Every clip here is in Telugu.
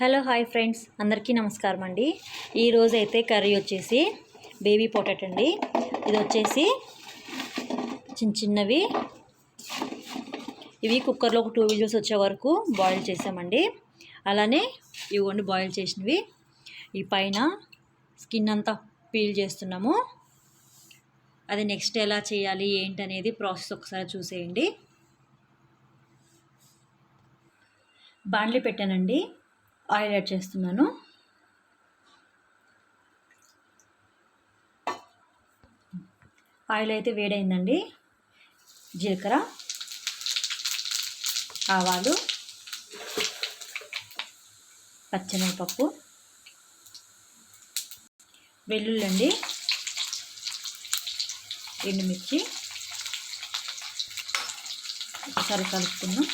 హలో హాయ్ ఫ్రెండ్స్ అందరికీ నమస్కారం అండి. ఈరోజు అయితే కర్రీ వచ్చేసి బేబీ పొటాటో అండి. ఇది వచ్చేసి చిన్న చిన్నవి. ఇవి కుక్కర్లో ఒక టూ విజిల్స్ వచ్చే వరకు బాయిల్ చేసామండి. అలానే ఇవ్వండి బాయిల్ చేసినవి. ఈ పైన స్కిన్ అంతా పీల్ చేస్తున్నాము. అది నెక్స్ట్ ఎలా చేయాలి ఏంటి అనేది ప్రాసెస్ ఒకసారి చూసేయండి. బాండ్లీ పెట్టానండి. ఆయిల్ యాడ్ చేస్తున్నాను. ఆయిల్ అయితే వేడైందండి. జీలకర్ర ఆవాలు పచ్చనగపప్పు వెల్లుల్లి అండి ఎండుమిర్చి. ఒకసారి కలుపుకున్నాం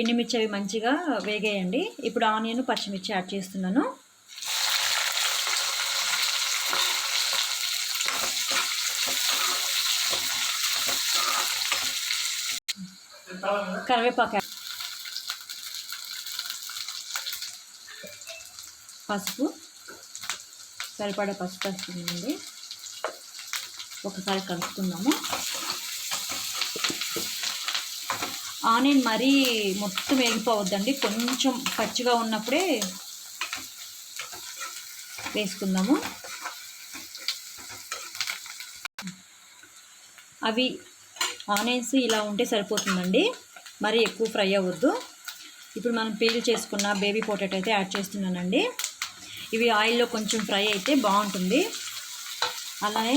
ఎండుమిర్చి అవి మంచిగా వేగేయండి. ఇప్పుడు ఆనియన్ పచ్చిమిర్చి యాడ్ చేస్తున్నాను. కరివేపాకు పసుపు. సరిపడా పసుపు వస్తుందండి ఒకసారి కలుపుకుందాము. ఆనియన్ మరీ మొత్తం వేగిపోవద్దండి. కొంచెం పచ్చిగా ఉన్నప్పుడే వేసుకుందాము. అవి ఆనియన్స్ ఇలా ఉంటే సరిపోతుందండి. మరీ ఎక్కువ ఫ్రై అవ్వద్దు. ఇప్పుడు మనం పీల్ చేసుకున్న బేబీ పొటాటో అయితే యాడ్ చేస్తున్నానండి. ఇవి ఆయిల్లో కొంచెం ఫ్రై అయితే బాగుంటుంది. అలానే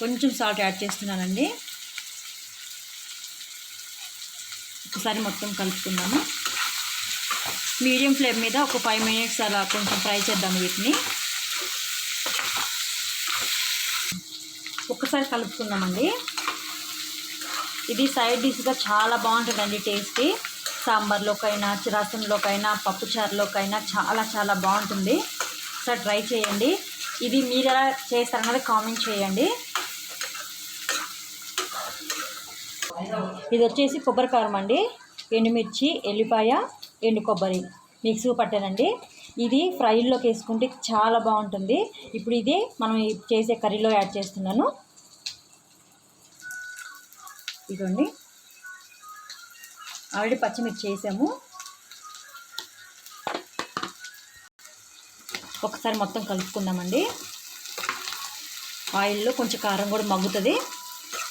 కొంచెం సాల్ట్ యాడ్ చేస్తున్నానండి. ఒకసారి మొత్తం కలుపుకుందాము. మీడియం ఫ్లేమ్ మీద ఒక ఫైవ్ మినిట్స్ అలా కొంచెం ఫ్రై చేద్దాం వీటిని. ఒక్కసారి కలుపుకుందామండి. ఇది సైడ్ డిష్గా చాలా బాగుంటుందండి టేస్టీ. సాంబార్లోకైనా రసంలోకైనా పప్పుచారులోకైనా చాలా చాలా బాగుంటుంది. ఒకసారి ట్రై చేయండి. ఇది మీరు ఎలా చేస్తారన్నది కామెంట్ చేయండి. ఇది వచ్చేసి కొబ్బరి కారం అండి. ఎండుమిర్చి ఎల్లిపాయ ఎండు కొబ్బరి. మిక్సీ పట్టానండి ఇది ఫ్రైల్లోకి వేసుకుంటే చాలా బాగుంటుంది. ఇప్పుడు ఇది మనం చేసే కర్రీలో యాడ్ చేస్తున్నాను. ఇదండి ఆల్రెడీ పచ్చిమిర్చి వేసాము. ఒకసారి మొత్తం కలుపుకుందామండి. ఆయిల్లో కొంచెం కారం కూడా మగ్గుతుంది.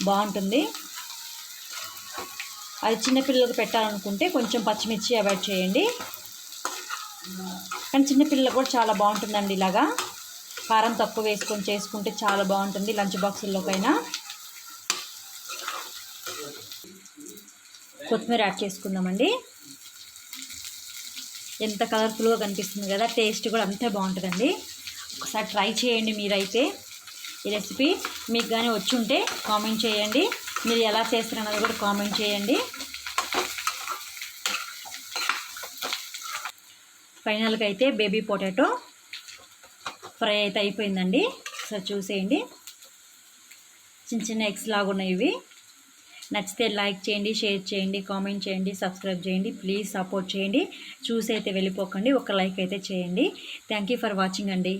బాగుంటుంది. అది చిన్నపిల్లలకు పెట్టాలనుకుంటే కొంచెం పచ్చిమిర్చి అవాయిడ్ చేయండి. కానీ చిన్నపిల్లలకు కూడా చాలా బాగుంటుందండి ఇలాగా. కారం తక్కువ వేసుకొని చేసుకుంటే చాలా బాగుంటుంది లంచ్ బాక్సుల్లోకైనా. కొత్తిమీర యాడ్ చేసుకుందామండి. ఎంత కలర్ఫుల్గా కనిపిస్తుంది కదా టేస్ట్ కూడా అంతే బాగుంటుందండి. ఒకసారి ట్రై చేయండి మీరైతే. ఈ రెసిపీ మీకు కానీ వచ్చి ఉంటే కామెంట్ చేయండి. మీరు ఎలా చేస్తారన్నది కూడా కామెంట్ చేయండి. ఫైనల్గా అయితే బేబీ పొటాటో ఫ్రై అయితే అయిపోయిందండి. ఒకసారి చూసేయండి. చిన్న చిన్న ఎగ్స్ లాగా ఉన్నాయి ఇవి. నచ్చితే లైక్ చేయండి షేర్ చేయండి కామెంట్ చేయండి సబ్స్క్రైబ్ చేయండి ప్లీజ్ సపోర్ట్ చేయండి. చూసి అయితే వెళ్ళిపోకండి ఒక లైక్ అయితే చేయండి. థ్యాంక్ ఫర్ వాచింగ్ అండి.